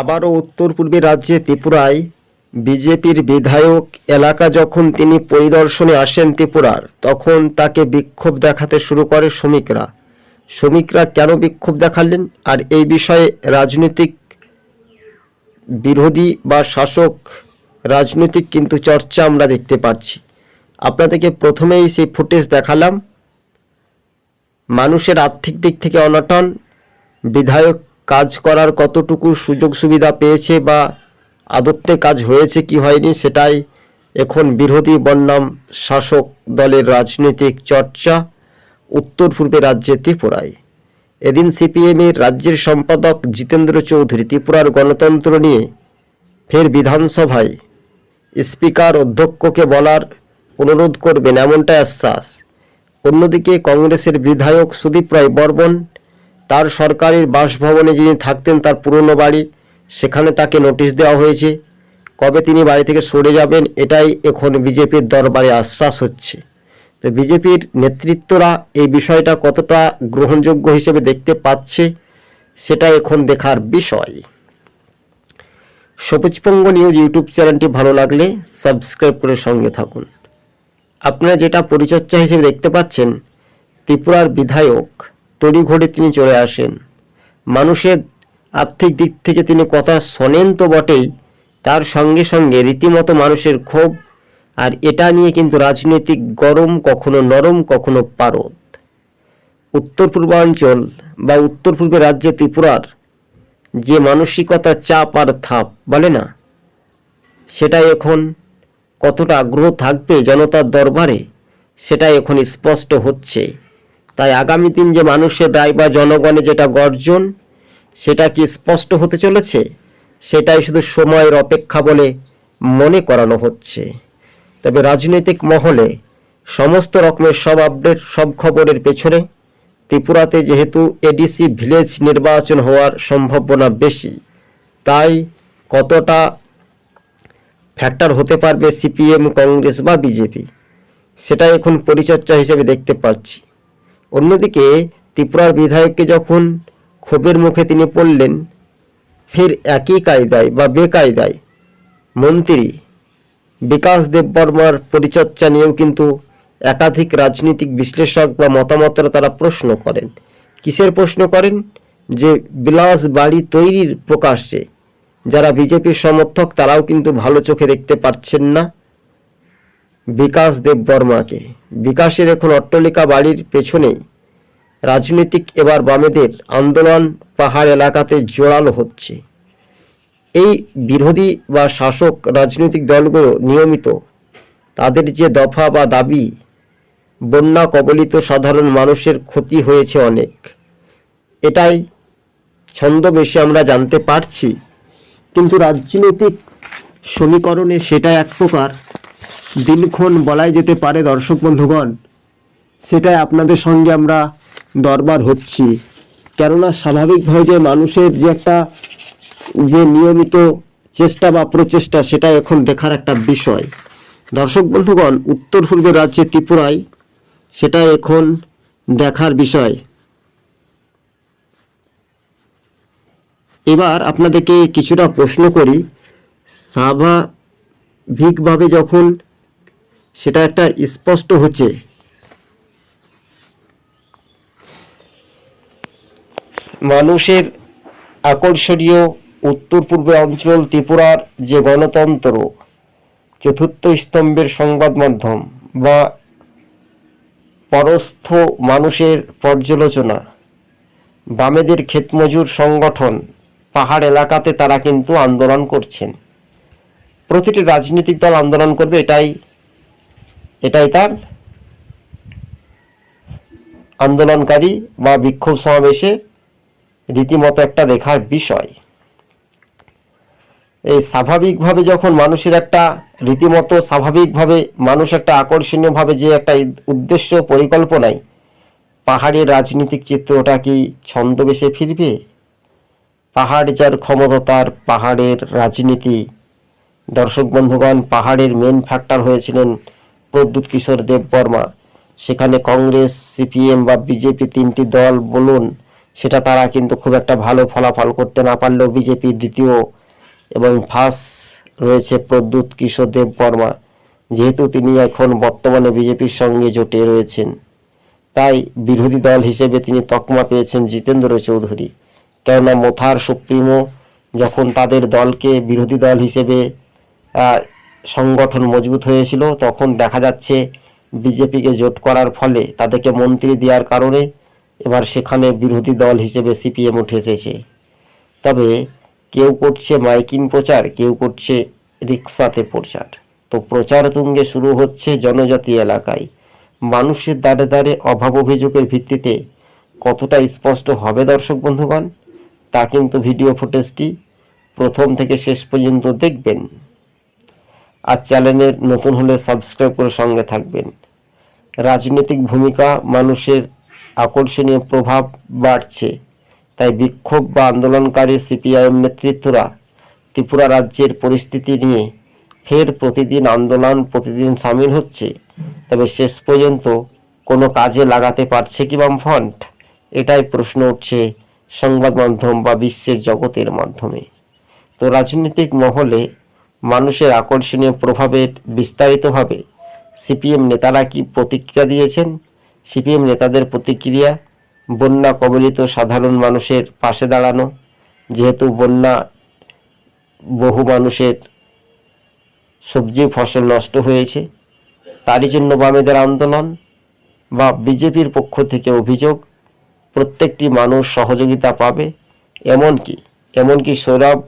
আবারও উত্তর পূর্বে রাজ্যে ত্রিপুরায় বিজেপির বিধায়ক এলাকা যখন তিনি পরিদর্শনে আসেন ত্রিপুরার, তখন তাকে বিক্ষোভ দেখাতে শুরু করে শ্রমিকরা। শ্রমিকরা কেন বিক্ষোভ দেখালেন? আর এই বিষয়ে রাজনৈতিক বিরোধী বা শাসক রাজনৈতিক কিন্তু চর্চা আমরা দেখতে পাচ্ছি। আপনাদেরকে প্রথমেই সেই ফুটেজ দেখালাম। মানুষের আর্থিক দিক থেকে অনটন, বিধায়ক কাজ করার কতটুকু সুযোগ সুবিধা পেয়েছে বা আদত্তে কাজ হয়েছে কি হয়নি সেটাই এখন বিরোধী বন্যাম শাসক দলের রাজনৈতিক চর্চা উত্তর পূর্বে রাজ্যে ত্রিপুরায়। এদিন সিপিএমের রাজ্যের সম্পাদক জিতেন্দ্র চৌধুরী ত্রিপুরার গণতন্ত্র নিয়ে ফের বিধানসভায় স্পিকার অধ্যক্ষকে বলার অনুরোধ করবেন এমনটাই আশ্বাস। অন্যদিকে কংগ্রেসের বিধায়ক সুদীপ রায় বর্মন, তার সরকারের বাসভবনে যিনি থাকতেন তার পুরনো বাড়ি, সেখানে তাকে নোটিশ দেওয়া হয়েছে। কবে তিনি বাড়ি থেকে সরে যাবেন, এটাই এখন বিজেপির দরবারে আশ্বাস হচ্ছে। তো বিজেপির নেতৃত্বরা এই বিষয়টা কতটা গ্রহণযোগ্য হিসেবে দেখতে পাচ্ছে, সেটা এখন দেখার বিষয়। সবুজপঙ্গ নিউজ ইউটিউব চ্যানেলটি ভালো লাগলে সাবস্ক্রাইব করে সঙ্গে থাকুন। আপনারা যেটা পরিচর্যা হিসেবে দেখতে পাচ্ছেন, ত্রিপুরার বিধায়ক তড়িঘড়ি তিনি চলে আসেন। মানুষের আর্থিক দিক থেকে তিনি কথা শোনেন তো বটেই, তার সঙ্গে সঙ্গে রীতিমতো মানুষের ক্ষোভ, আর এটা নিয়ে কিন্তু রাজনৈতিক গরম কখনো নরম, কখনো পারদ। উত্তর পূর্বাঞ্চল বা উত্তর পূর্বে রাজ্যে ত্রিপুরার যে মানসিকতা চাপ আর থাপ, বলে না? সেটা এখন কতটা আগ্রহ থাকবে জনতার দরবারে, সেটা এখন স্পষ্ট হচ্ছে। তাই আগামী দিন যে মানুষের রায় বা জনগণে যেটা গর্জন, সেটা কি স্পষ্ট হতে চলেছে? সেটাই শুধু সময়ের অপেক্ষা বলে মনে করানো হচ্ছে। তবে রাজনৈতিক মহলে সমস্ত রকমের সব আপডেট, সব খবরের পেছনে ত্রিপুরাতে যেহেতু এডিসি ভিলেজ নির্বাচন হওয়ার সম্ভাবনা বেশি, তাই কতটা ফ্যাক্টর হতে পারবে সিপিএম, কংগ্রেস বা বিজেপি। সেটা এখন পরিচর্যা হিসেবে দেখতে পাচ্ছি। অন্যদিকে ত্রিপুরার বিধায়ককে যখন ক্ষোভের মুখে তিনি পড়লেন, ফের একই কায়দায় বা বেকায়দায় মন্ত্রী বিকাশ দেববর্মার পরিচর্যা নিয়েও কিন্তু একাধিক রাজনৈতিক বিশ্লেষক বা মতামতরা তারা প্রশ্ন করেন। কিসের প্রশ্ন করেন? যে বিলাস বাড়ি তৈরির প্রকাশ্যে যারা বিজেপির সমর্থক, তারাও কিন্তু ভালো চোখে দেখতে পাচ্ছেন না। বিকাশ দেববর্মাকে। বিকাশের এখন অট্টলিকা বাড়ির পেছনেই। রাজনৈতিক এবার বামেদের আন্দোলন পাহাড় এলাকাতে জোরালো হচ্ছে। এই বিরোধী বা শাসক রাজনৈতিক দলগুলো নিয়মিত তাদের যে দফা বা দাবি, বন্যা কবলিত সাধারণ মানুষের ক্ষতি হয়েছে অনেক। এটাই ছন্দবেশে আমরা জানতে পারছি। কিন্তু রাজনৈতিক সমীকরণে সেটা এক প্রকার। দিনক্ষণ বলাই যেতে পারে দর্শক বন্ধুগণ, সেটাই আপনাদের সঙ্গে আমরা দরবার হচ্ছি। কেননা স্বাভাবিকভাবে যে মানুষের যে একটা যে নিয়মিত চেষ্টা বা প্রচেষ্টা, সেটা এখন দেখার একটা বিষয়। দর্শক বন্ধুগণ, উত্তর পূর্বে রাজ্যে ত্রিপুরায় সেটা এখন দেখার বিষয়। এবার আপনাদেরকে কিছুটা প্রশ্ন করি। স্বাভাবিকভাবে যখন সেটা একটা স্পষ্ট হচ্ছে, মানুষের আকর্ষণীয় উত্তর পূর্বে অঞ্চল ত্রিপুরার যে গণতন্ত্র, চতুর্থ স্তম্ভের সংবাদ মাধ্যম বা পরস্থ মানুষের পর্যালোচনা, বামেদের ক্ষেতমজুর সংগঠন পাহাড় এলাকাতে তারা কিন্তু আন্দোলন করছেন। প্রতিটি রাজনৈতিক দল আন্দোলন করবে, এটাই এটাই তার আন্দোলনকারী বা বিক্ষোভ সমাবেশে রীতিমতো একটা দেখার বিষয়। এই স্বাভাবিকভাবে যখন মানুষের একটা, রীতিমতো স্বাভাবিকভাবে মানুষ একটা আকর্ষণীয়ভাবে যে একটা উদ্দেশ্য, পরিকল্পনায় পাহাড়ের রাজনীতিক চিত্রটা কি ছন্দবেশে ফিরবে? পাহাড় যার ক্ষমতা তার পাহাড়ের রাজনীতি। দর্শক বন্ধুগণ, পাহাড়ের মেন ফ্যাক্টর হয়েছিলেন প্রদ্যুৎ কিশোর দেববর্মা সেখানে কংগ্রেস, সিপিএম বা বিজেপি তিনটি দল বলুন, সেটা তারা কিন্তু খুব একটা ভালো ফলাফল করতে না পারলেও বিজেপি দ্বিতীয় এবং ফার্স্ট রয়েছে প্রদ্যুৎ কিশোর দেব বর্মা। যেহেতু তিনি এখন বর্তমানে বিজেপির সঙ্গে জোটে রয়েছেন। তাই বিরোধী দল হিসেবে তিনি তকমা পেয়েছেন জিতেন্দ্র চৌধুরী। কেননা মোথার, সুপ্রিমো যখন তাদের দলকে বিরোধী দল হিসেবে সংগঠন মজবুত হয়েছিল, তখন দেখা যাচ্ছে বিজেপিকে জোট করার ফলে তাদেরকে মন্ত্রী দেওয়ার কারণে এবার সেখানে বিরোধী দল হিসেবে সিপিএম উঠে এসেছে। তবে কেউ করছে মাইকিং প্রচার, কেউ করছে রিক্সাতে প্রচার। তো প্রচার তুঙ্গে শুরু হচ্ছে জনজাতি এলাকায়। মানুষের দ্বারে দ্বারে অভাব অভিযোগের ভিত্তিতে কতটা স্পষ্ট হবে দর্শক বন্ধুগণ? তা কিন্তু ভিডিও ফুটেজটি প্রথম থেকে শেষ পর্যন্ত দেখবেন। আর চ্যানেলের নতুন হলে সাবস্ক্রাইব করে সঙ্গে থাকবেন। রাজনৈতিক ভূমিকা মানুষের আকর্ষণীয় প্রভাব বাড়ছে, তাই বিক্ষোভ বা আন্দোলনকারী সিপিআইএম নেতৃত্বরা ত্রিপুরা রাজ্যের পরিস্থিতি নিয়ে ফের প্রতিদিন আন্দোলন, প্রতিদিন সামিল হচ্ছে। তবে শেষ পর্যন্ত কোনো কাজে লাগাতে পারছে কি বামফ্রন্ট? এটাই প্রশ্ন উঠছে সংবাদ মাধ্যম বা বিশ্বের জগতের মাধ্যমে। তো রাজনৈতিক মহলে মানুষের আকর্ষণীয় প্রভাবের বিস্তারিতভাবে সিপিএম নেতারা কি প্রতিক্রিয়া দিয়েছেন? সিপিএম নেতাদের প্রতিক্রিয়া, বন্যা কবলিত সাধারণ মানুষের পাশে দাঁড়ানো, যেহেতু বন্যা বহু মানুষের সবজি ফসল নষ্ট হয়েছে, তারই জন্য বামেদের আন্দোলন বা বিজেপির পক্ষ থেকে অভিযোগ প্রত্যেকটি মানুষ সহযোগিতা পাবে। এমনকি এমনকি সৌরভ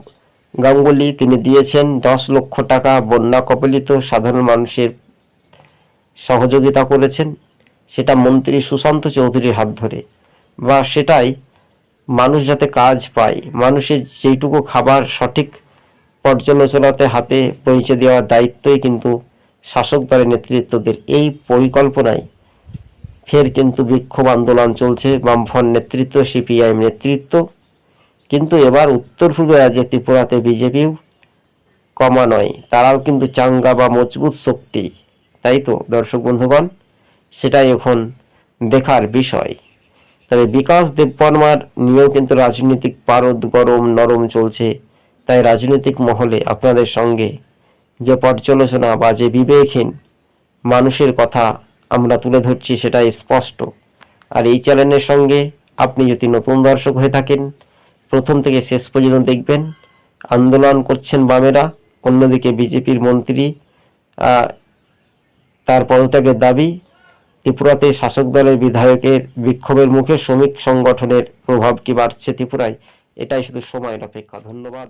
গাঙ্গুলি তিনি দিয়েছেন দশ লক্ষ টাকা বন্যা কবলিত সাধারণ মানুষের সহযোগিতা করেছেন। সেটা মন্ত্রী সুশান্ত চৌধুরীর হাত ধরে। বা সেটাই মানুষ যাতে কাজ পায়, মানুষের যেইটুকু খাবার সঠিক পর্যালোচনাতে হাতে পৌঁছে দেওয়ার দায়িত্বই কিন্তু শাসক দলের নেতৃত্বদের। এই পরিকল্পনায় ফের কিন্তু বিক্ষোভ আন্দোলন চলছে। বামফ্রন্ট নেতৃত্ব, সিপিআইএম নেতৃত্ব। কিন্তু এবার উত্তর পূর্ব রাজ্যে ত্রিপুরাতে বিজেপিও কমা নয়। তারাও কিন্তু চাঙ্গা বা মজবুত শক্তি। তাই তো, দর্শক বন্ধুগণ? সেটাই এখন দেখার বিষয়। তবে বিকাশ দেববর্মার নিয়েও কিন্তু রাজনৈতিক পারদ গরম নরম চলছে। তাই রাজনৈতিক মহলে আপনাদের সঙ্গে যে পর্যালোচনা বা যে বিবেকহীন মানুষের কথা আমরা তুলে ধরছি সেটা স্পষ্ট। আর এই চ্যানেলের সঙ্গে আপনি যদি নতুন দর্শক হয়ে থাকেন, প্রথম থেকে শেষ পর্যন্ত দেখবেন, আন্দোলন করছেন বামেরা, অন্যদিকে বিজেপির মন্ত্রী তার পদত্যাগের দাবি, ত্রিপুরাতে শাসক দলের বিধায়কের বিক্ষোভের মুখে শ্রমিক সংগঠনের প্রভাব কি বাড়ছে ত্রিপুরায়? এটাই শুধু সময়ের অপেক্ষা। ধন্যবাদ।